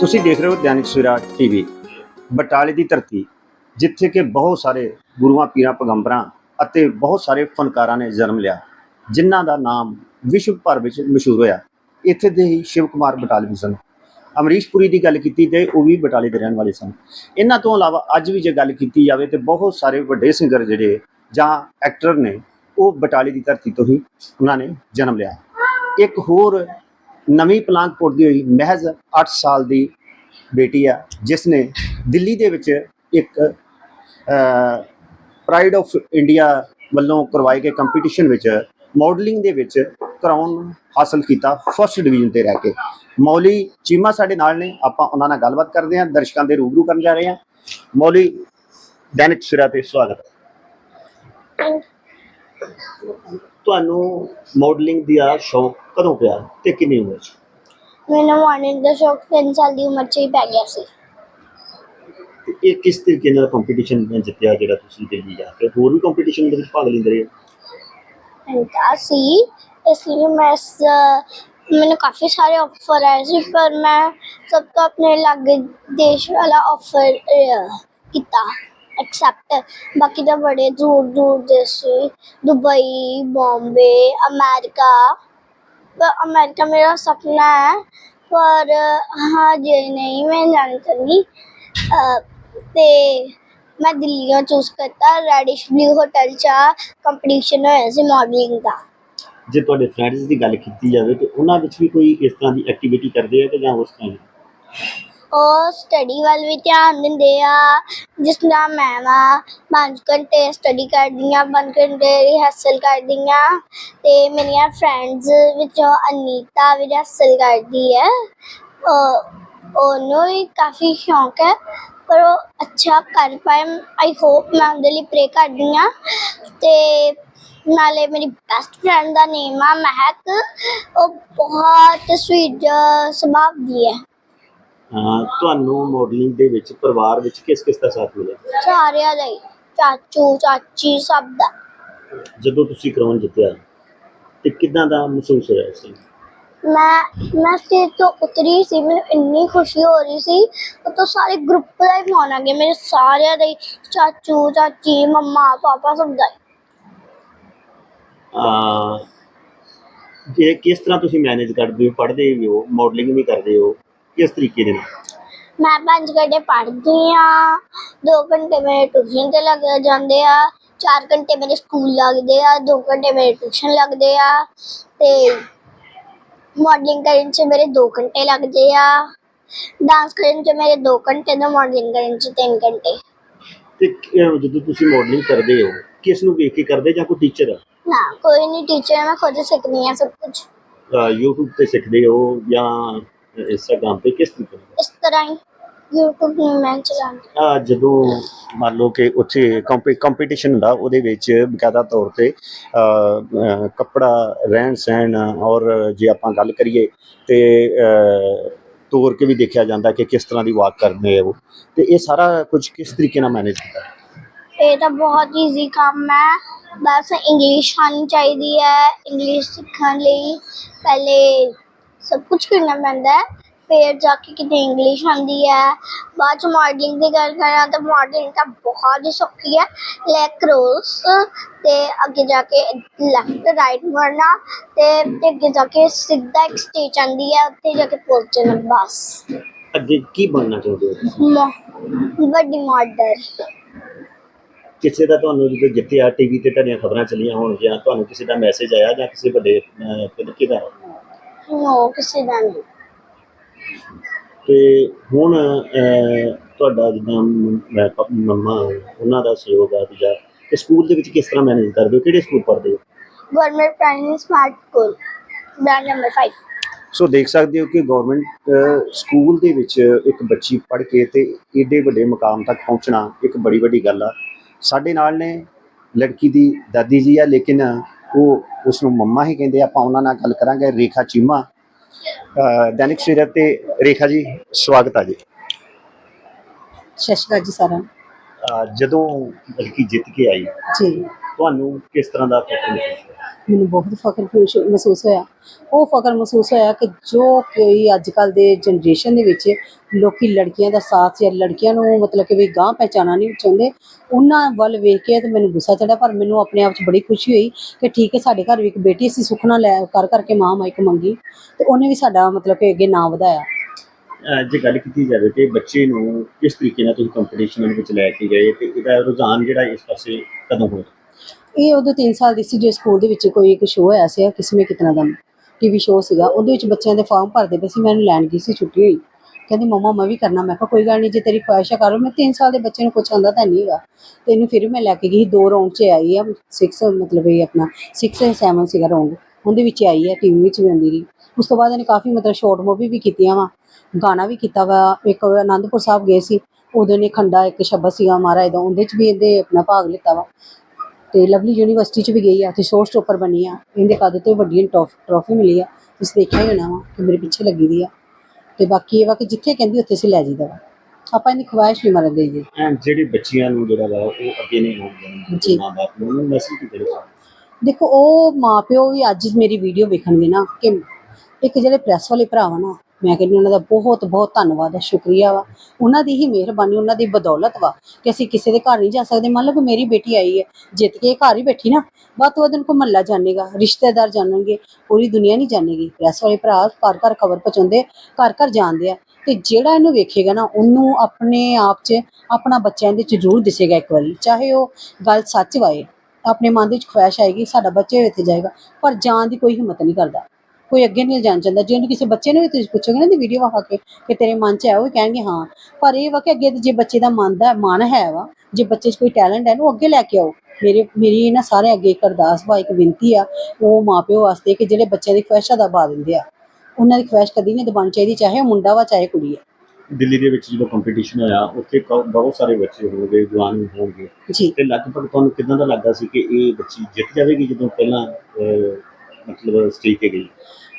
ਤੁਸੀਂ ਦੇਖ ਰਹੇ ਹੋ ਦੈਨਿਕ ਸਵੇਰਾ ਟੀਵੀ, ਬਟਾਲੇ ਦੀ ਧਰਤੀ, ਜਿੱਥੇ ਕਿ ਬਹੁਤ ਸਾਰੇ ਗੁਰੂਆਂ, ਪੀਰਾਂ, ਪੈਗੰਬਰਾਂ ਅਤੇ ਬਹੁਤ ਸਾਰੇ ਫਨਕਾਰਾਂ ਨੇ ਜਨਮ ਲਿਆ, ਜਿਨ੍ਹਾਂ ਦਾ ਨਾਮ ਵਿਸ਼ਵ ਭਰ ਵਿੱਚ ਮਸ਼ਹੂਰ ਹੋਇਆ। ਇੱਥੇ ਦੇ ਹੀ ਸ਼ਿਵ ਕੁਮਾਰ ਬਟਾਲਵੀ ਵੀ ਸਨ। ਅਮਰੀਸ਼ਪੁਰੀ ਦੀ ਗੱਲ ਕੀਤੀ ਤੇ ਉਹ ਵੀ ਬਟਾਲੇ ਦੇ ਰਹਿਣ ਵਾਲੇ ਸਨ। ਇਹਨਾਂ ਤੋਂ ਇਲਾਵਾ ਅੱਜ ਵੀ ਜੇ ਗੱਲ ਕੀਤੀ ਜਾਵੇ ਤੇ ਬਹੁਤ ਸਾਰੇ ਵੱਡੇ ਸਿੰਗਰ ਜਿਹੜੇ ਜਾਂ ਐਕਟਰ ਨੇ, ਉਹ ਬਟਾਲੇ ਦੀ ਧਰਤੀ ਤੋਂ ਹੀ ਉਹਨਾਂ ਨੇ ਜਨਮ ਲਿਆ। ਇੱਕ ਹੋਰ ਨਵੀਂ ਪਲਾਂਗ ਪੁੱਟਦੀ ਹੋਈ ਮਹਿਜ਼ 8 ਸਾਲ ਦੀ ਬੇਟੀ ਆ ਜਿਸ ਨੇ ਦਿੱਲੀ ਦੇ ਵਿੱਚ ਇੱਕ ਪ੍ਰਾਈਡ ਆਫ ਇੰਡੀਆ ਵੱਲੋਂ ਕਰਵਾਏ ਗਏ ਕੰਪੀਟੀਸ਼ਨ ਵਿੱਚ ਮਾਡਲਿੰਗ ਦੇ ਵਿੱਚ ਕਰਾਉਣ ਹਾਸਲ ਕੀਤਾ ਫਸਟ ਡਿਵੀਜ਼ਨ ਤੇ ਰਹਿ ਕੇ। ਮੌਲੀ ਚੀਮਾ ਸਾਡੇ ਨਾਲ ਨੇ, ਆਪਾਂ ਉਹਨਾਂ ਨਾਲ ਗੱਲਬਾਤ ਕਰਦੇ ਹਾਂ, ਦਰਸ਼ਕਾਂ ਦੇ ਰੂਬਰੂ ਕਰਨ ਜਾ ਰਹੇ ਹਾਂ। ਮੌਲੀ, ਦੈਨਿਕ ਸਿਰਾ ਤੇ ਸਵਾਗਤ। ਤੁਹਾਨੂੰ ਮਾਡਲਿੰਗ ਦਾ ਸ਼ੌਕ ਕਦੋਂ ਪਿਆ ਤੇ ਕਿੰਨੀ ਉਮਰ 'ਚ ਮੈਨੂੰ ਮਾਰਨਿੰਗ ਦਾ ਸ਼ੌਕ 3 ਸਾਲ ਦੀ ਉਮਰ 'ਚ ਹੀ ਪੈ ਗਿਆ ਸੀ। ਤੇ ਇਹ ਕਿਸ ਤਰੀਕੇ ਨਾਲ ਕੰਪੀਟੀਸ਼ਨ ਵਿੱਚ ਜਿੱਤਿਆ ਜਿਹੜਾ ਤੁਸੀਂ ਦਿੱਲੀ ਜਾ ਕੇ? ਹੋਰ ਵੀ ਕੰਪੀਟੀਸ਼ਨ ਦੇ ਵਿੱਚ ਭਾਗ ਲੈਂਦੇ ਰਹੇ? ਹੁੰਦਾ ਸੀ ਇਸ ਲਈ ਮੈਂ ਇਸ ਮੈਨੂੰ ਕਾਫੀ ਸਾਰੇ ਆਫਰ ਆਏ ਸੀ ਪਰ ਮੈਂ ਸਭ ਤੋਂ ਆਪਣੇ ਲਾਗੇ ਦੇਸ਼ ਵਾਲਾ ਆਫਰ ਕੀਤਾ ਐਕਸੈਪਟ ਬਾਕੀ ਤਾਂ ਬੜੇ ਦੂਰ ਦੂਰ ਦੇ ਸੀ ਦੁਬਈ ਬੰਬੇ ਅਮਰੀਕਾ। ਪਰ ਅਮਰੀਕਾ ਮੇਰਾ ਸੁਪਨਾ ਹੈ, ਪਰ, ਹਾਂ, ਜੇ ਨਹੀਂ ਮੈਂ ਜਾਣਾ ਤੇ ਮੈਂ ਦਿੱਲੀੋਂ ਚੂਜ਼ ਕਰਤਾ ਰੈਡਿਸ਼ ਬਲੂ ਹੋਟਲ 'ਚ ਕੰਪੀਟੀਸ਼ਨ ਹੋਇਆ ਸੀ ਮਾਡਲਿੰਗ ਦਾ। ਜੇ ਤੁਹਾਡੇ ਫਰੈਂਡਸ ਦੀ ਗੱਲ ਕੀਤੀ ਜਾਵੇ, ਤੇ ਉਹਨਾਂ ਵਿੱਚ ਵੀ ਕੋਈ ਇਸ ਤਰ੍ਹਾਂ ਦੀ ਐਕਟੀਵਿਟੀ ਕਰਦੇ ਆ ਕਿ ਜਾਂ ਉਸ ਤਰ੍ਹਾਂ ਦੀ ਉਹ ਸਟੱਡੀ ਵੱਲ ਵੀ ਧਿਆਨ ਦਿੰਦੇ ਆ। ਜਿਸ ਤਰ੍ਹਾਂ ਮੈਂ ਵਾ 5 ਘੰਟੇ ਸਟੱਡੀ ਕਰਦੀ ਆ 5 ਘੰਟੇ ਰਿਹਰਸਲ ਕਰਦੀ ਆ ਤੇ ਮੇਰੀਆਂ ਫਰੈਂਡਸ ਵਿੱਚੋਂ ਅਨੀਤਾ ਵੀ ਰਿਹਰਸਲ ਕਰਦੀ ਹੈ। ਉਹਨੂੰ ਵੀ ਕਾਫੀ ਸ਼ੌਂਕ ਹੈ, ਪਰ ਉਹ ਅੱਛਾ ਕਰ ਪਾਏ। ਆਈ ਹੋਪ ਮੈਂ ਉਹਦੇ ਲਈ ਪ੍ਰੇ ਕਰਦੀ ਆ ਤੇ ਨਾਲੇ ਮੇਰੀ ਬੈਸਟ ਫਰੈਂਡ ਦਾ ਨੇਮ ਆ ਮਹਿਕ। ਉਹ ਬਹੁਤ ਸਵੀਟ ਸੁਭਾਅ ਦੀ ਹੈ। ਤੁਹਾਨੂੰ ਮਾਡਲਿੰਗ ਦੇ ਵਿੱਚ ਪਰਿਵਾਰ ਵਿੱਚ ਕਿਸ ਕਿਸ ਦਾ ਸਾਥ ਮਿਲਿਆ? ਸਾਰਿਆਂ ਦਾ ਹੀ। ਚਾਚੂ ਚਾਚੀ ਸਭ ਦਾ। ਜਦੋਂ ਤੁਸੀਂ ਕਰਾਉਣ ਜਿੱਤਿਆ ਤੇ ਕਿਦਾਂ ਦਾ ਮਹਿਸੂਸ ਹੋਇਆ time? ਮੈਂ ਮੈਂ ਸਟੇਜ ਤੋਂ ਉਤਰੀ ਸੀ ਮੈਨੂੰ ਇੰਨੀ ਖੁਸ਼ੀ ਹੋ ਰਹੀ ਸੀ। ਉਹ ਤੋਂ ਸਾਰੇ ਗਰੁੱਪ ਦਾ ਹੀ ਫੋਨ ਆ ਗਿਆ ਮੇਰੇ ਸਾਰਿਆਂ ਦਾ ਹੀ। ਚਾਚੂ ਚਾਚੀ ਮੰਮਾ ਪਾਪਾ ਸਭ ਦਾ ਹੀ। ਅਹ ਜੇ ਕਿਸ ਤਰ੍ਹਾਂ ਤੁਸੀਂ ਮੈਨੇਜ ਕਰਦੇ ਹੋ? ਪੜ੍ਹਦੇ ਵੀ ਹੋ? ਮਾਡਲਿੰਗ ਵੀ ਕਰਦੇ ਹੋ? ਕਿਸ ਤਰੀਕੇ ਦੇ ਨਾਲ? ਮੈਂ ਪੰਜ ਘੰਟੇ ਪੜ੍ਹਦੀ ਆ 2 ਘੰਟੇ ਮੇਰੇ ਟਿਊਸ਼ਨ ਤੇ ਲੱਗ ਜਾਂਦੇ ਆ 4 ਘੰਟੇ ਮੇਰੇ ਸਕੂਲ ਲੱਗਦੇ ਆ 2 ਘੰਟੇ ਮੇਰੇ ਟਿਊਸ਼ਨ ਲੱਗਦੇ ਆ ਤੇ ਮਾਡਲਿੰਗ ਕਰਨ 'ਚ ਮੇਰੇ 2 ਘੰਟੇ ਲੱਗਦੇ ਆ ਡਾਂਸ ਕਰਨ 'ਚ ਮੇਰੇ 2 ਘੰਟੇ ਤੇ ਮਾਡਲਿੰਗ ਕਰਨ 'ਚ 3 ਘੰਟੇ। ਤੇ ਜਦੋਂ ਤੁਸੀਂ ਮਾਡਲਿੰਗ ਕਰਦੇ ਹੋ ਕਿਸ ਨੂੰ ਵੇਖ ਕੇ ਕਰਦੇ ਜਾਂ ਕੋਈ ਟੀਚਰ ਨਾ ਕੋਈ ਨਹੀਂ ਟੀਚਰ ਮੈਂ ਖੁਦ ਸਿੱਖਦੀ ਆ ਸਭ ਕੁਝ YouTube ਤੇ ਸਿੱਖਦੇ ਹੋ ਜਾਂ ਇੰਸਟਾਗ੍ਰਾਮ ਤੇ ਕਿਸ ਤਰੀਕੇ ਨਾਲ ਇਸ ਤਰ੍ਹਾਂ ਹੀ YouTube ਨੂੰ ਮੈਂ ਚਲਾਉਂਦੀ ਆ ਜਦੋਂ ਮੰਨ ਲਓ ਕਿ ਉੱਥੇ ਕੰਪੀਟੀਸ਼ਨ ਹੁੰਦਾ ਉਹਦੇ ਵਿੱਚ ਬਕਾਇਦਾ ਤੌਰ ਤੇ ਅ, ਅ, ਕੱਪੜਾ ਰਹਿਣ ਸਹਿਣ ਔਰ ਜੇ ਆਪਾਂ ਗੱਲ ਕਰੀਏ ਤੇ ਅ, ਤੋਰ ਕੇ ਵੀ ਦੇਖਿਆ ਜਾਂਦਾ ਕਿ ਕਿਸ ਤਰ੍ਹਾਂ ਦੀ ਵਾਕ ਕਰਦੇ ਆ ਉਹ। ਤੇ ਇਹ ਸਾਰਾ ਕੁਝ ਕਿਸ ਤਰੀਕੇ ਨਾਲ ਮੈਨੇਜ ਕੀਤਾ ਇਹ ਤਾਂ ਬਹੁਤ ਈਜ਼ੀ ਕੰਮ ਹੈ। ਬਸ ਇੰਗਲਿਸ਼ ਆਉਣੀ ਚਾਹੀਦੀ ਹੈ ਇੰਗਲਿਸ਼ ਸਿੱਖਣ ਲਈ। ਪਹਿਲੇ ਸਭ ਕੁਝ ਕਰਨਾ ਪੈਂਦਾ ਹੈ। ਫਿਰ ਜਾ ਕੇ ਕਿਤੇ ਇੰਗਲਿਸ਼ ਆਉਂਦੀ ਹੈ। ਬਾਅਦ ਚ ਮਾਡਲਿੰਗ ਦੀ ਗੱਲ ਕਰਾਂ ਤਾਂ ਮਾਡਲਿੰਗ ਤਾਂ ਬਹੁਤ ਹੀ ਸੌਖੀ ਹੈ। ਲੈਗ ਰੋਲਸ ਤੇ ਅੱਗੇ ਜਾ ਕੇ ਲੈਫਟ ਰਾਈਟ ਵਰਨਾ ਤੇ ਤੇ ਅੱਗੇ ਜਾ ਕੇ ਸਿੱਧਾ ਇੱਕ ਸਟੇਜ ਆਉਂਦੀ ਹੈ ਉੱਥੇ ਜਾ ਕੇ ਪਹੁੰਚ ਜਾਣਾ ਬਸ। ਅੱਗੇ ਕੀ ਬਣਨਾ ਚਾਹੁੰਦੇ ਹੋ ਤੁਸੀਂ? ਮੋ- ਵੱਡੀ ਮਾਡਲ ਕਿਸੇ ਦਾ ਤੁਹਾਨੂੰ ਜਦੋਂ ਜਿੱਥੇ ਆ ਟੀਵੀ ਤੇ ਤੁਹਾਡੀਆਂ ਖਬਰਾਂ ਚੱਲੀਆਂ ਹੋਣਗੀਆਂ ਤੁਹਾਨੂੰ ਕਿਸੇ ਦਾ ਮੈਸੇਜ ਆਇਆ ਜਾਂ ਕਿਸੇ ਵੱਡੇ ਅਹ, ਤਰੀਕੇ ਦਾ ਨੋ ਕਿਸੇ ਦਾ ਨਹੀਂ। ਤੇ ਹੁਣ ਤੁਹਾਡਾ ਜਿੱਦਾਂ ਮੈਂ ਪ- ਉਹਨਾਂ ਦਾ ਸਹਿਯੋਗ ਆ ਜਾਂ ਸਕੂਲ ਦੇ ਵਿੱਚ ਕਿਸ ਤਰ੍ਹਾਂ ਮੈਨੇਜ ਕਰਦੇ ਹੋ? ਕਿਹੜੇ ਸਕੂਲ ਪੜ੍ਹਦੇ ਹੋ? Government primary smart school brand number 5 so ਦੇਖ ਸਕਦੇ ਹੋ ਕਿ ਗਵਰਨਮੈਂਟ ਸਕੂਲ ਦੇ ਵਿੱਚ ਇੱਕ ਬੱਚੀ ਪੜ੍ਹ ਕੇ ਤੇ ਏਡੇ ਵੱਡੇ ਮੁਕਾਮ ਤੱਕ ਪਹੁੰਚਣਾ ਇੱਕ ਬੜੀ ਵੱਡੀ ਗੱਲ ਆ। ਸਾਡੇ ਨਾਲ ਨੇ ਲੜਕੀ ਦੀ ਦਾਦੀ ਜੀ ਆ ਲੇਕਿਨ ਉਹ ਉਸ ਨੂੰ ਮੰਮਾ ਹੀ ਕਹਿੰਦੇ। ਆਪਾਂ ਉਹਨਾਂ ਨਾਲ ਗੱਲ ਕਰਾਂਗੇ ਰੇਖਾ ਚੀਮਾ। ਦੈਨਿਕ ਸਵੇਰਾ ਤੇ ਰੇਖਾ ਜੀ ਸਵਾਗਤ ਆ ਜੀ। ਸ਼੍ਰੀ ਅਕਾਲ ਜੀ ਅਹ ਜਦੋਂ ਲੜਕੀ ਜਿੱਤ ਕੇ ਆਈ ਜੀ। ਤੁਹਾਨੂੰ ਕਿਸ ਤਰ੍ਹਾਂ ਦਾ ਮਹਿਸੂਸ ਹੋਇਆ ਮੈਨੂੰ ਬਹੁਤ ਫਖਰ ਮਹਿਸੂਸ ਹੋਇਆ। ਉਹ ਫਖਰ ਮਹਿਸੂਸ ਹੋਇਆ ਕਿ ਜੋ ਕੋਈ ਅੱਜ ਕੱਲ ਦੇ ਜਨਰੇਸ਼ਨ ਦੇ ਵਿੱਚ ਲੋਕੀ ਲੜਕੀਆਂ ਦਾ ਸਾਥ ਜਾਂ ਲੜਕੀਆਂ ਨੂੰ ਮਤਲਬ ਕਿ ਵੀ ਗਾਂ ਪਹਿਚਾਣਾ ਨਹੀਂ ਚਾਹੁੰਦੇ, ਉਹਨਾਂ ਵੱਲ ਵੇਖ ਕੇ ਤੇ ਮੈਨੂੰ ਗੁੱਸਾ ਚੜਿਆ ਪਰ ਮੈਨੂੰ ਆਪਣੇ ਆਪ 'ਚ ਬੜੀ ਖੁਸ਼ੀ ਹੋਈ ਕਿ ਠੀਕ ਹੈ, ਸਾਡੇ ਘਰ ਵੀ ਇੱਕ ਬੇਟੀ ਸੀ ਸੁਖਨਾ ਲੈ, ਕਰ, ਕਰਕੇ ਮਾਂ ਮਾਈਕ ਮੰਗੀ ਤੇ ਉਹਨੇ ਵੀ ਸਾਡਾ ਮਤਲਬ ਕਿ ਅੱਗੇ ਨਾਂ ਵਧਾਇਆ। ਜੇ ਗੱਲ ਕੀਤੀ ਜਾਵੇ ਤੇ ਬੱਚੇ ਨੂੰ ਕਿਸ ਤਰੀਕੇ ਨਾਲ ਤੁਸੀਂ ਕੰਪੀਟੀਸ਼ਨ ਵਿੱਚ ਲੈ ਕੇ ਗਏ ਤੇ ਇਹਦਾ ਰੁਝਾਨ ਜਿਹੜਾ ਇਸ ਪਾਸੇ ਕਦੋਂ ਹੋਇਆ? ਇਹ ਉਦੋਂ 3 ਸਾਲ ਦੀ ਸੀ ਜੇ ਸਕੂਲ ਦੇ ਵਿੱਚ ਕੋਈ ਇੱਕ ਸ਼ੋਅ ਆਇਆ ਸੀ, ਕਿਸਮੇ ਕਿਤਨਾ ਦਾ ਟੀਵੀ ਸ਼ੋਅ ਸੀਗਾ, ਉਹਦੇ ਵਿੱਚ ਬੱਚਿਆਂ ਦੇ ਫਾਰਮ ਭਰਦੇ ਪਏ ਸੀ ਮੈਨੂੰ ਲੈਣ ਗਈ ਸੀ, ਛੁੱਟੀ ਹੋਈ। ਕਹਿੰਦੀ, ਮਮਾ, ਮੈਂ ਵੀ ਕਰਨਾ। ਮੈਂ ਕਿਹਾ, ਕੋਈ ਗੱਲ ਨਹੀਂ, ਜੇ ਤੇਰੀ ਖੁਆਇਸ਼ ਹੈ ਕਰੋ ਮੈਂ 3 ਸਾਲ ਦੇ ਬੱਚੇ ਨੂੰ ਕੁਛ ਆਉਂਦਾ ਤਾਂ ਨਹੀਂ ਹੈਗਾ? ਤੇ ਇਹਨੂੰ ਫਿਰ ਮੈਂ ਲੈ ਕੇ ਗਈ ਦੋ ਰਾਉਂਡ 'ਚ ਆਈ ਆ 6 ਮਤਲਬ ਇਹ ਆਪਣਾ 6 7 ਸੀਗਾ ਰਾਉਂਡ ਉਹਦੇ ਵਿੱਚ ਆਈ ਹੈ ਟੀਵੀ ਵਿੱਚ ਵੀ ਆਉਂਦੀ ਰਹੀ। ਉਸ ਤੋਂ ਬਾਅਦ ਇਹਨੇ ਕਾਫੀ ਮਤਲਬ ਸ਼ਾਰਟ ਮੂਵੀ ਵੀ ਕੀਤੀਆਂ ਵਾ, ਗਾਣਾ ਵੀ ਕੀਤਾ ਵਾ। ਇੱਕ ਆਨੰਦਪੁਰ ਸਾਹਿਬ ਗਏ ਸੀ, ਉਦੋਂ ਨੇ ਖੰਡਾ ਇੱਕ ਸ਼ਬਦ ਸੀਗਾ ਮਹਾਰਾਜ ਦਾ, ਉਹਦੇ 'ਚ ਵੀ ਇਹਦੇ ਆਪਣਾ ਭਾਗ ਲਿੱਤਾ ਵਾ। ਤੇ ਲਵਲੀ ਯੂਨੀਵਰਸਿਟੀ ਚ ਵੀ ਗਈ ਆ ਤੇ ਸ਼ੋਅ ਸਟੋਪਰ ਬਣੀ ਆ। ਇਹਦੇ ਕਦ ਤੋਂ ਵੱਡੀ ਟਰੋਫੀ ਮਿਲੀ ਆ। ਤੁਸੀਂ ਦੇਖਿਆ ਹੀ ਹੋਣਾ ਵਾ ਕਿ ਮੇਰੇ ਪਿੱਛੇ ਲੱਗੀ ਦੀ ਆ। ਤੇ ਬਾਕੀ ਇਹ ਵਾ ਕਿ ਜਿੱਥੇ ਕਹਿੰਦੀ ਉੱਥੇ ਅਸੀਂ ਲੈ ਜੀਦਾ ਵਾ। ਆਪਾਂ ਇਹਦੀ ਖਵਾਇਸ਼ ਨਹੀਂ ਮਰਨ ਐਂਡ ਜਿਹੜੇ ਬੱਚਿਆਂ ਨੂੰ ਜਿਹੜਾ ਵਾ ਉਹ ਅੱਗੇ ਨਹੀਂ ਹੋਊਗਾ ਜੀ। ਮਾਂ ਬਾਪ ਨੂੰ ਮੈਸੇਜ ਕੀ ਦੇਣਾ ਦੇਖੋ ਉਹ ਮਾਪਿਓ ਵੀ ਅੱਜ ਮੇਰੀ ਵੀਡੀਓ ਵੇਖਣਗੇ ਨਾ ਕਿ ਇੱਕ ਜਿਹੜੇ ਪ੍ਰੈਸ ਵਾਲੇ ਭਰਾ ਵਾ ਨਾ ਮੈਂ ਕਹਿੰਦੀ ਉਹਨਾਂ ਦਾ ਬਹੁਤ ਬਹੁਤ ਧੰਨਵਾਦ ਹੈ, ਸ਼ੁਕਰੀਆ ਵਾ। ਉਹਨਾਂ ਦੀ ਹੀ ਮਿਹਰਬਾਨੀ, ਉਹਨਾਂ ਦੀ ਬਦੌਲਤ ਵਾ ਕਿ ਅਸੀਂ ਕਿਸੇ ਦੇ ਘਰ ਨਹੀਂ ਜਾ ਸਕਦੇ। ਮੰਨ ਲਓ ਕਿ ਮੇਰੀ ਬੇਟੀ ਆਈ ਹੈ, ਜਿੱਤ ਕੇ ਘਰ ਹੀ ਬੈਠੀ ਨਾ, ਵੱਧ ਤੋਂ ਵੱਧ ਉਹਨੂੰ ਮਹੱਲਾ ਜਾਣੇਗਾ, ਰਿਸ਼ਤੇਦਾਰ ਜਾਣਨਗੇ, ਪੂਰੀ ਦੁਨੀਆ ਨਹੀਂ ਜਾਣੇਗੀ। ਪ੍ਰੈਸ ਵਾਲੇ ਭਰਾ ਘਰ ਘਰ ਖਬਰ ਪਹੁੰਚਾਉਂਦੇ, ਘਰ ਘਰ ਜਾਣਦੇ ਆ। ਤੇ ਜਿਹੜਾ ਇਹਨੂੰ ਵੇਖੇਗਾ ਨਾ, ਉਹਨੂੰ ਆਪਣੇ ਆਪ 'ਚ, ਆਪਣਾ ਬੱਚਿਆਂ ਦੇ 'ਚ ਜ਼ਰੂਰ ਦਿਸੇਗਾ ਇੱਕ ਵਾਰੀ। ਚਾਹੇ ਉਹ ਗੱਲ ਸੱਚ ਵਾਏ, ਆਪਣੇ ਮਨ ਦੇ ਵਿੱਚ ਖੁਆਇਸ਼ ਆਏਗੀ, ਸਾਡਾ ਬੱਚੇ ਇੱਥੇ ਜਾਏਗਾ, ਪਰ ਜਾਣ ਦੀ ਕੋਈ ਹਿੰਮਤ ਨਹੀਂ ਕਰਦਾ। ਕੋਈ ਅੱਗੇ ਨਹੀਂ ਜਾਣ ਚਾਹੁੰਦਾ ਜੇ ਉਹਨੂੰ ਕਿਸੇ ਬੱਚੇ ਨੂੰ ਵੀ ਤੁਸੀਂ ਪੁੱਛੋਗੇ ਨਾ ਦੀ ਵੀਡੀਓ ਵਿਖਾ ਕੇ ਕਿ ਤੇਰੇ ਮਨ 'ਚ ਹੈ ਉਹ ਕਹਿਣਗੇ ਹਾਂ। ਪਰ ਇਹ ਵਾ ਕਿ ਅੱਗੇ ਜੇ ਬੱਚੇ ਦਾ ਮਨ ਦਾ ਮਨ ਹੈ ਵਾ ਜੇ ਬੱਚੇ 'ਚ ਕੋਈ ਟੈਲੈਂਟ ਹੈ ਨੂੰ ਅੱਗੇ ਲੈ ਕੇ ਆਓ। ਮੇਰੇ ਮੇਰੀ ਇਹਨਾਂ ਸਾਰੇ ਅੱਗੇ ਇੱਕ ਅਰਦਾਸ ਵਾ ਇੱਕ ਬੇਨਤੀ ਆ ਉਹ ਮਾਪਿਓ ਵਾਸਤੇ ਕਿ ਜਿਹੜੇ ਬੱਚਿਆਂ ਦੀ ਖੁਆਇਸ਼ਾਂ ਦਾ ਬਾ ਦਿੰਦੇ ਆ ਉਹਨਾਂ ਦੀ ਖੁਆਇਸ਼ ਕਦੀ ਨਹੀਂ ਦਬਾਉਣੀ ਚਾਹੀਦੀ ਚਾਹੇ ਉਹ ਮੁੰਡਾ ਵਾ ਚਾਹੇ ਕੁੜੀ ਹੈ ਦਿੱਲੀ ਦੇ ਵਿੱਚ ਜਦੋਂ ਕੰਪੀਟੀਸ਼ਨ ਹੋਇਆ ਉੱਥੇ ਕ- ਬਹੁਤ ਸਾਰੇ ਬੱਚੇ ਹੋਣਗੇ ਜਵਾਨ ਹੋਣਗੇ। ਜੀ। ਤੇ ਲਗਭਗ ਤੁਹਾਨੂੰ ਕਿਦਾਂ ਦਾ ਲੱਗਾ ਸੀ ਕਿ ਇਹ ਬੱਚੀ ਜਿੱਤ ਜਾਵੇਗੀ ਜਦੋਂ ਪਹਿਲਾਂ ਅਹ, ਮਤਲਬ ਸਟੇਜ ਤੇ ਗਈ।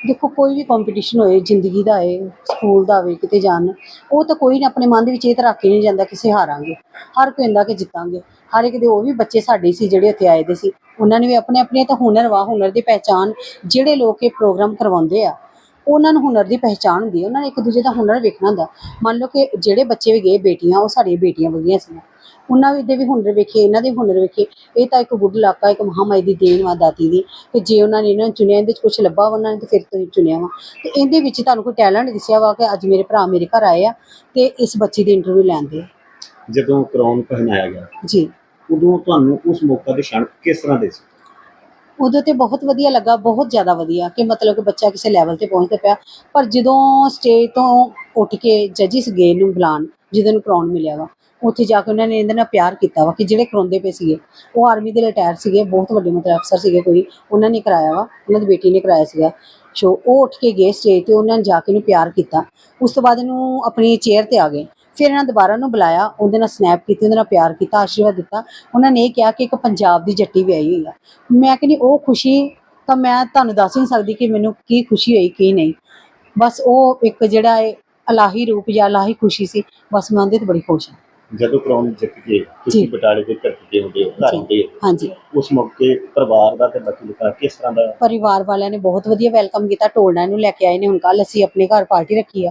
ਦੇਖੋ, ਕੋਈ ਵੀ ਕੰਪੀਟੀਸ਼ਨ ਹੋਏ, ਜ਼ਿੰਦਗੀ ਦਾ ਹੋਏ ਸਕੂਲ ਦਾ ਹੋਵੇ, ਕਿਤੇ ਜਾਣ, ਉਹ ਤਾਂ ਕੋਈ ਨਾ ਆਪਣੇ ਮਨ ਦੇ ਵਿੱਚ ਇਹ ਤਾਂ ਰੱਖ ਹੀ ਨਹੀਂ ਜਾਂਦਾ ਕਿ ਅਸੀਂ ਹਾਰਾਂਗੇ। ਹਰ ਕੋਈ ਕਹਿੰਦਾ ਕਿ ਜਿੱਤਾਂਗੇ। ਹਰ ਇੱਕ ਦੇ ਉਹ ਵੀ ਬੱਚੇ ਸਾਡੇ ਸੀ ਜਿਹੜੇ ਉੱਥੇ ਆਏ ਦੇ ਸੀ। ਉਹਨਾਂ ਨੇ ਵੀ ਆਪਣੇ ਆਪਣੇ ਤਾਂ ਹੁਨਰ ਵਾ, ਹੁਨਰ ਦੀ ਪਹਿਚਾਨ ਜਿਹੜੇ ਲੋਕ ਇਹ ਪ੍ਰੋਗਰਾਮ ਕਰਵਾਉਂਦੇ ਆ, ਉਹਨਾਂ ਨੂੰ ਹੁਨਰ ਦੀ ਪਹਿਚਾਨ ਹੁੰਦੀ ਹੈ ਉਹਨਾਂ ਨੇ ਇੱਕ ਦੂਜੇ ਦਾ ਹੁਨਰ ਵੇਖਣਾ ਹੁੰਦਾ। ਮੰਨ ਲਓ ਕਿ ਜਿਹੜੇ ਬੱਚੇ ਵੀ ਗਏ ਬੇਟੀਆਂ, ਉਹ ਸਾਡੀਆਂ ਬੇਟੀਆਂ ਵਧੀਆ ਸੀ ਉਹਨਾਂ ਦੇ ਵੀ ਹੁਨਰ ਵੇਖੇ ਇਹਨਾਂ ਦੇ ਹੁਨਰ ਵੇਖੇ। ਇਹ ਤਾਂ ਇੱਕ ਗੁੱਡ ਲੱਕ ਆ ਇੱਕ ਮਹਾਮਾਈ ਦੀ ਦੇਣ ਵਾ ਦਾਤੀ ਦੀ। ਕਿ ਜੇ ਉਹਨਾਂ ਨੇ ਇਹਨਾਂ ਚੁਣਿਆ ਇਹਦੇ ਵਿੱਚ ਕੁਝ ਲੱਭਾ ਉਹਨਾਂ ਨੇ ਤੇ ਫਿਰ ਤੁਸੀਂ ਚੁਣਿਆ ਵਾ। ਤੇ ਇਹਦੇ ਵਿੱਚ ਤੁਹਾਨੂੰ ਕੋਈ ਟੈਲੈਂਟ ਦਿਸਿਆ ਵਾ ਕਿ ਅੱਜ ਮੇਰੇ ਭਰਾ ਮੇਰੇ ਘਰ ਆਏ ਆ ਤੇ ਇਸ ਬੱਚੀ ਦੀ ਇੰਟਰਵਿਊ ਲੈਂਦੇ ਜਦੋਂ ਕਰਾਉਣ ਪਹਿਨਾਇਆ ਗਿਆ ਜੀ। ਉਦੋਂ ਤੁਹਾਨੂੰ ਉਸ ਮੌਕਾ ਦੇ ਸ਼ਣ ਕਿਸ ਤਰ੍ਹਾਂ ਦੇ ਸੀ? ਉਦੋਂ ਤੇ ਬਹੁਤ ਵਧੀਆ ਲੱਗਾ ਬਹੁਤ ਜ਼ਿਆਦਾ ਵਧੀਆ ਕਿ ਮਤਲਬ ਕਿ ਬੱਚਾ ਕਿਸੇ ਲੈਵਲ ਤੇ ਪਹੁੰਚਦਾ ਪਿਆ। ਪਰ ਜਦੋਂ ਸਟੇਜ ਤੋਂ ਉੱਠ ਕੇ ਜੱਜਿਸ ਗਏ ਨੂੰ ਬੁਲਾਣ ਜਿਹਦੇ ਨੂੰ ਕਰਾਉਣ ਮਿਲਿਆ ਵਾ। ਉੱਥੇ ਜਾ ਕੇ ਉਹਨਾਂ ਨੇ ਇਹਦੇ ਨਾਲ ਪਿਆਰ ਕੀਤਾ ਵਾ ਕਿ ਜਿਹੜੇ ਕਰਾਉਂਦੇ ਪਏ ਸੀਗੇ, ਉਹ ਆਰਮੀ ਦੇ ਰਿਟਾਇਰ ਸੀਗੇ, ਬਹੁਤ ਵੱਡੇ ਮਤਲਬ ਅਫਸਰ ਸੀਗੇ ਕੋਈ, ਉਹਨਾਂ ਨੇ ਕਰਾਇਆ ਵਾ, ਉਹਨਾਂ ਦੀ ਬੇਟੀ ਨੇ ਕਰਾਇਆ ਸੀਗਾ। ਸ਼ੋ ਉਹ ਉੱਠ ਕੇ ਗਏ ਸਟੇਜ ਤੇ ਉਹਨਾਂ ਨੇ ਜਾ ਕੇ ਇਹਨੂੰ ਪਿਆਰ ਕੀਤਾ। ਉਸ ਤੋਂ ਬਾਅਦ ਇਹਨੂੰ ਆਪਣੀ ਚੇਅਰ ਤੇ ਆ ਗਏ। ਫਿਰ ਇਹਨਾਂ ਦੁਬਾਰਾ ਉਹਨੂੰ ਬੁਲਾਇਆ, ਉਹਦੇ ਨਾਲ ਸਨੈਪ ਕੀਤੀ, ਉਹਦੇ ਨਾਲ ਪਿਆਰ ਕੀਤਾ, ਆਸ਼ੀਰਵਾਦ ਦਿੱਤਾ। ਉਹਨਾਂ ਨੇ ਇਹ ਕਿਹਾ ਕਿ ਇੱਕ ਪੰਜਾਬ ਦੀ ਜੱਟੀ ਵਿਆਹੀ ਹੋਈ ਆ। ਮੈਂ ਕਹਿੰਦੀ, ਉਹ ਖੁਸ਼ੀ ਤਾਂ ਮੈਂ ਤੁਹਾਨੂੰ ਦੱਸ ਨਹੀਂ ਸਕਦੀ ਕਿ ਮੈਨੂੰ ਕੀ ਖੁਸ਼ੀ ਹੋਈ, ਕੀ ਨਹੀਂ। ਬਸ ਉਹ ਇੱਕ ਜਿਹੜਾ ਹੈ ਇਲਾਹੀ ਰੂਪ ਜਾਂ ਇਲਾਹੀ ਖੁਸ਼ੀ ਸੀ ਬਸ ਮੈਂ ਉਹਦੇ ਤੇ ਬੜੀ ਖੁਸ਼ ਹਾਂ। ਜਦੋਂ ਕਰਾਉਣ ਜਿੱਤ ਕੇ ਤੁਸੀਂ। ਬਟਾਲੇ ਦੇ ਧਰਤੀ ਤੇ ਹੁੰਦੇ ਹੋ ਘਰ। ਹੁੰਦੇ ਹਾਂਜੀ। ਉਸ ਮੌਕੇ ਪਰਿਵਾਰ ਦਾ ਤੇ ਲੋਕਾਂ ਦਾ ਕਿਸ ਤਰ੍ਹਾਂ ਦਾ? ਪਰਿਵਾਰ ਵਾਲਿਆਂ ਨੇ ਬਹੁਤ ਵਧੀਆ ਵੈਲਕਮ ਕੀਤਾ ਟੋਲਣਾ ਨੂੰ ਲੈ ਕੇ ਆਏ ਨੇ ਹੁਣ ਕੱਲ ਅਸੀਂ ਆਪਣੇ ਘਰ ਪਾਰਟੀ ਰੱਖੀ ਆ।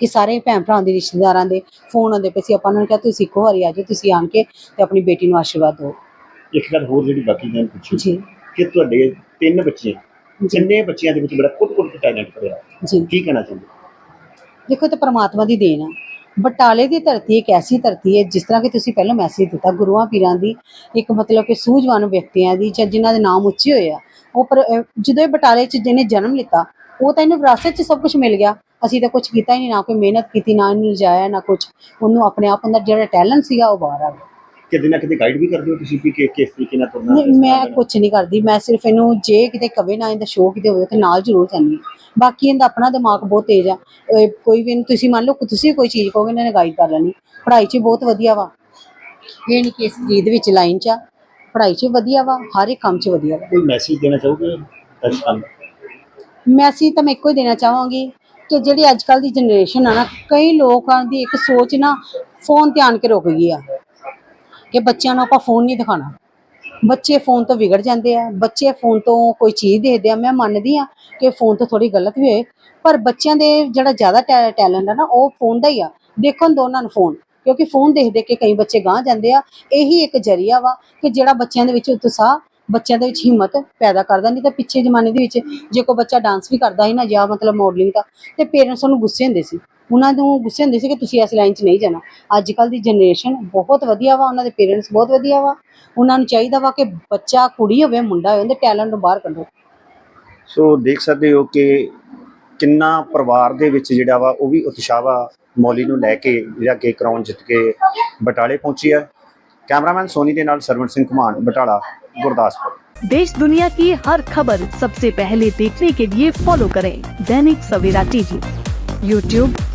ਕਿ ਸਾਰੇ ਭੈਣ ਭਰਾਵਾਂ ਦੇ ਰਿਸ਼ਤੇਦਾਰਾਂ ਦੇ ਫੋਨ ਆਉਂਦੇ ਪਏ ਸੀ ਆਪਾਂ ਉਹਨਾਂ ਨੂੰ ਕਿਹਾ ਤੁਸੀਂ ਇੱਕੋ ਵਾਰੀ ਆ ਜਾਓ ਤੁਸੀਂ ਆਣ ਕੇ ਤੇ ਆਪਣੀ ਬੇਟੀ ਨੂੰ ਆਸ਼ੀਰਵਾਦ ਦਿਓ। ਇੱਕ ਗੱਲ ਹੋਰ ਜਿਹੜੀ ਬਾਕੀ ਮੈਂ ਪੁੱਛੀ ਜੀ। ਕਿ ਤੁਹਾਡੇ ਤਿੰਨ ਬੱਚੇ ਜਿੰਨੇ ਬੱਚਿਆਂ ਦੇ ਵਿੱਚ ਬੜਾ ਕੁੱਟ-ਕੁੱਟ ਟੈਲੈਂਟ ਭਰਿਆ? ਜੀ। ਕੀ ਕਹਿਣਾ ਚਾਹੁੰਦੇ? ਦੇਖੋ ਇਹ ਤਾਂ ਪਰਮਾਤਮਾ ਦੀ ਦੇਣ ਆ। ਬਟਾਲੇ ਦੀ ਧਰਤੀ ਇੱਕ ਐਸੀ ਧਰਤੀ ਹੈ, ਜਿਸ ਤਰ੍ਹਾਂ ਕਿ ਤੁਸੀਂ ਪਹਿਲਾਂ ਮੈਸੇਜ ਦਿੱਤਾ, ਗੁਰੂਆਂ ਪੀਰਾਂ ਦੀ ਇੱਕ ਮਤਲਬ ਕਿ ਸੂਝਵਾਨ ਵਿਅਕਤੀਆਂ ਦੀ ਜਾਂ ਜਿਨ੍ਹਾਂ ਦੇ ਨਾਮ ਉੱਚੇ ਹੋਏ ਆ। ਉਹ ਪਰ ਜਦੋਂ ਇਹ ਬਟਾਲੇ 'ਚ ਜਿਹਨੇ ਜਨਮ ਲਿੱਤਾ, ਉਹ ਤਾਂ ਇਹਨੂੰ ਵਿਰਾਸਤ 'ਚ ਸਭ ਕੁਝ ਮਿਲ ਗਿਆ। ਅਸੀਂ ਤਾਂ ਕੁਝ ਕੀਤਾ ਹੀ ਨਹੀਂ, ਨਾ ਕੋਈ ਮਿਹਨਤ ਕੀਤੀ, ਨਾ ਇਹਨੂੰ ਲਿਜਾਇਆ, ਨਾ ਕੁਝ ਉਹਨੂੰ ਆਪਣੇ ਆਪ ਅੰਦਰ ਜਿਹੜਾ ਟੈਲੈਂਟ ਸੀਗਾ, ਉਹ ਬਾਹਰ ਆ ਗਿਆ। ਕਿਤੇ ਨਾ ਕਿਤੇ ਗਾਈਡ ਵੀ ਕਰਦੇ ਹੋ ਤੁਸੀਂ ਵੀ ਕਿ ਕਿਸ ਤਰੀਕੇ ਨਾਲ ਤੁਰਨਾ ਨਹੀਂ ਮੈਂ। ਕੁਝ ਨਹੀਂ ਕਰਦੀ। ਮੈਂ ਸਿਰਫ ਇਹਨੂੰ ਜੇ ਕਿਤੇ ਕਵੇ ਨਾ ਇਹਦਾ ਸ਼ੋਅ ਕਿਤੇ ਹੋਵੇ ਤੇ ਨਾਲ ਜ਼ਰੂਰ ਜਾਂਦੀ। ਬਾਕੀ ਇਹਦਾ ਆਪਣਾ ਦਿਮਾਗ ਬਹੁਤ ਤੇਜ਼ ਆ। ਕੋਈ ਵੀ ਤੁਸੀਂ ਮੰਨ ਲਓ ਤੁਸੀਂ ਕੋਈ ਚੀਜ਼ ਕਹੋਗੇ ਇਹਨਾਂ ਨੇ ਗਾਈਡ ਕਰ ਲੈਣੀ। ਪੜ੍ਹਾਈ 'ਚ ਬਹੁਤ ਵਧੀਆ ਵਾ। ਇਹ ਨਹੀਂ ਕਿ ਇਸ ਚੀਜ਼ ਦੇ ਵਿੱਚ ਲਾਈਨ 'ਚ ਆ। ਪੜ੍ਹਾਈ 'ਚ ਵਧੀਆ ਵਾ ਹਰ ਇੱਕ ਕੰਮ 'ਚ ਵਧੀਆ ਵਾ। ਕੋਈ ਮੈਸੇਜ ਦੇਣਾ ਚਾਹੋਗੇ ਦਰਸ਼ਕਾਂ ਨੂੰ? ਮੈਸੇਜ ਤਾਂ ਮੈਂ ਇੱਕੋ ਹੀ ਦੇਣਾ ਚਾਹਾਂਗੀ ਕਿ ਜਿਹੜੀ ਅੱਜ ਕੱਲ ਦੀ ਜਨਰੇਸ਼ਨ ਆ ਨਾ ਕਈ ਲੋਕਾਂ ਦੀ ਇੱਕ ਸੋਚ ਨਾ ਫੋਨ ਤੇ ਆਣ ਕੇ ਰੁਕ ਗਈ ਆ। ਕਿ ਬੱਚਿਆਂ ਨੂੰ ਆਪਾਂ ਫੋਨ ਨਹੀਂ ਦਿਖਾਣਾ ਬੱਚੇ ਫੋਨ ਤੋਂ ਵਿਗੜ ਜਾਂਦੇ ਆ, ਬੱਚੇ ਫੋਨ ਤੋਂ ਕੋਈ ਚੀਜ਼ ਦੇਖਦੇ ਆ। ਮੈਂ ਮੰਨਦੀ ਆ ਕਿ ਫੋਨ ਤੋਂ ਥੋੜੀ ਗਲਤ ਵੀ ਹੋਏ, ਪਰ ਬੱਚਿਆਂ ਦੇ ਜਿਹੜਾ ਜ਼ਿਆਦਾ ਟੈਲੈਂਟ ਆ ਨਾ, ਉਹ ਫੋਨ ਦਾ ਹੀ ਆ। ਦੇਖਣ ਦੋ ਉਹਨਾਂ ਨੂੰ ਫੋਨ, ਕਿਉਂਕਿ ਫੋਨ ਦੇਖ ਦੇਖ ਕੇ ਕਈ ਬੱਚੇ ਗਾਂਹ ਜਾਂਦੇ ਆ। ਇਹੀ ਇੱਕ ਜਰੀਆ ਵਾ ਕਿ ਜਿਹੜਾ ਬੱਚਿਆਂ ਦੇ ਵਿੱਚ ਉਤਸ਼ਾਹ, ਬੱਚਿਆਂ ਦੇ ਵਿੱਚ ਹਿੰਮਤ ਪੈਦਾ ਕਰਦਾ। ਨਹੀਂ ਤਾਂ ਪਿੱਛੇ ਜ਼ਮਾਨੇ ਦੇ ਵਿੱਚ ਜੇ ਕੋਈ ਬੱਚਾ ਡਾਂਸ ਵੀ ਕਰਦਾ ਸੀ ਨਾ, ਜਾਂ ਮਤਲਬ ਮਾਡਲਿੰਗ ਦਾ, ਤੇ ਪੇਰੈਂਟਸ ਉਹਨੂੰ ਗੁੱਸੇ ਹੁੰਦੇ ਸੀ। ਉਹਨਾਂ ਨੂੰ ਗੁੱਸੇ ਹੁੰਦੇ ਸੀ ਕਿ ਤੁਸੀਂ ਇਸ ਲਾਈਨ 'ਚ ਨਹੀਂ ਜਾਣਾ ਅੱਜ ਕੱਲ ਦੀ ਜਨਰੇਸ਼ਨ ਬਹੁਤ ਵਧੀਆ ਵਾ ਉਹਨਾਂ ਦੇ ਪੇਰੈਂਟਸ ਬਹੁਤ ਵਧੀਆ ਵਾ ਉਹਨਾਂ ਨੂੰ ਚਾਹੀਦਾ ਵਾ ਕਿ ਬੱਚਾ ਕੁੜੀ ਹੋਵੇ ਮੁੰਡਾ ਹੋਵੇ ਉਹਦੇ ਟੈਲੈਂਟ ਨੂੰ ਬਾਹਰ ਕੱਢੋ ਸੋ ਦੇਖ ਸਕਦੇ ਹੋ ਕਿ ਕਿੰਨਾ ਪਰਿਵਾਰ ਦੇ ਵਿੱਚ ਜਿਹੜਾ ਵਾ ਉਹ ਵੀ ਉਤਸ਼ਾਹ ਵਾ ਮੌਲੀ ਨੂੰ ਲੈ ਕੇ ਜਿਹੜਾ ਕਿ ਕਰਾਉਣ ਜਿੱਤ ਕੇ ਬਟਾਲੇ ਪਹੁੰਚੀ ਹੈ ਕੈਮਰਾਮੈਨ ਸੋਨੀ ਦੇ ਨਾਲ ਸਰਵਣ ਸਿੰਘ ਘੁਮਾਣ ਬਟਾਲਾ ਗੁਰਦਾਸਪੁਰ देश दुनिया की हर खबर सबसे पहले देखने के लिए फॉलो करें दैनिक सवेरा टीवी यूट्यूब